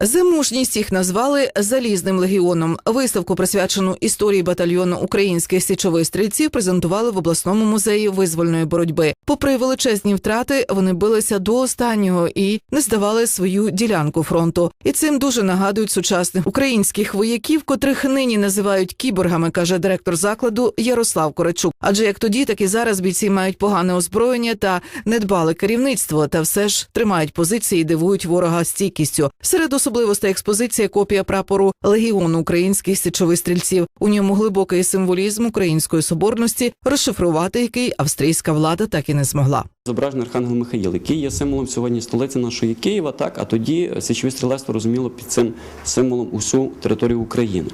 За мужність їх назвали залізним легіоном. Виставку, присвячену історії батальйону українських січових стрільців, презентували в обласному музеї визвольної боротьби. Попри величезні втрати, вони билися до останнього і не здавали свою ділянку фронту. І цим дуже нагадують сучасних українських вояків, котрих нині називають кіборгами, каже директор закладу Ярослав Корачук. Адже як тоді, так і зараз бійці мають погане озброєння та недбале керівництво, та все ж тримають позиції і дивують ворога стійкістю. Серед особливостей експозиція копія прапору легіону українських січових стрільців. У ньому глибокий символізм української соборності, розшифрувати який австрійська влада так і не змогла. Зображений Архангел Михаїл, який є символом сьогодні столиці нашої Києва, так а тоді січові стрілецтво розуміло під цим символом усю територію України.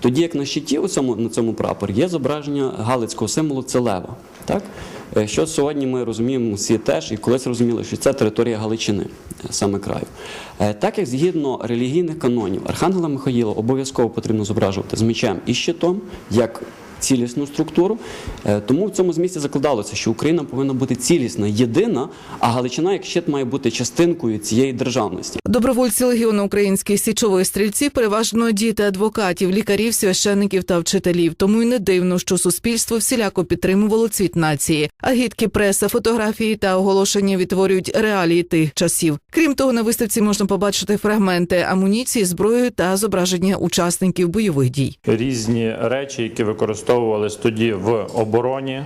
Тоді як на щиті у цьому на цьому прапорі є зображення галицького символу це лева. Так? Е, Що сьогодні ми розуміємо всі теж, і колись розуміли, що це територія Галичини, е, саме краю. Е, Так як згідно релігійних канонів Архангела Михаїла обов'язково потрібно зображувати з мечем і щитом, як цілісну структуру. Е, Тому в цьому змісті закладалося, що Україна повинна бути цілісна, єдина, а Галичина як щит має бути частинкою цієї державності. Добровольці легіону українських січових стрільців переважно діти адвокатів, лікарів, священників та вчителів. Тому й не дивно, що суспільство всіляко підтримувало цвіт нації. Агітки, преса, фотографії та оголошення відтворюють реалії тих часів. Крім того, на виставці можна побачити фрагменти амуніції, зброї та зображення учасників бойових дій. різні речі, які використовувались тоді в обороні.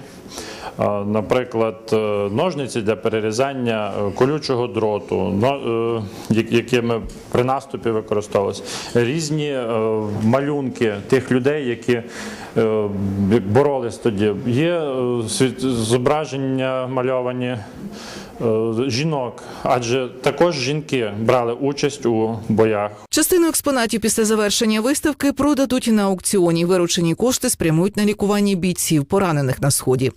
Наприклад, е, ножниці для перерізання е, колючого дроту, е, я- якими при наступі використовувалися, різні малюнки тих людей, які боролись тоді. Є зображення мальовані жінок, адже також жінки брали участь у боях. Частину експонатів після завершення виставки продадуть на аукціоні. Виручені кошти спрямують на лікування бійців, поранених на сході.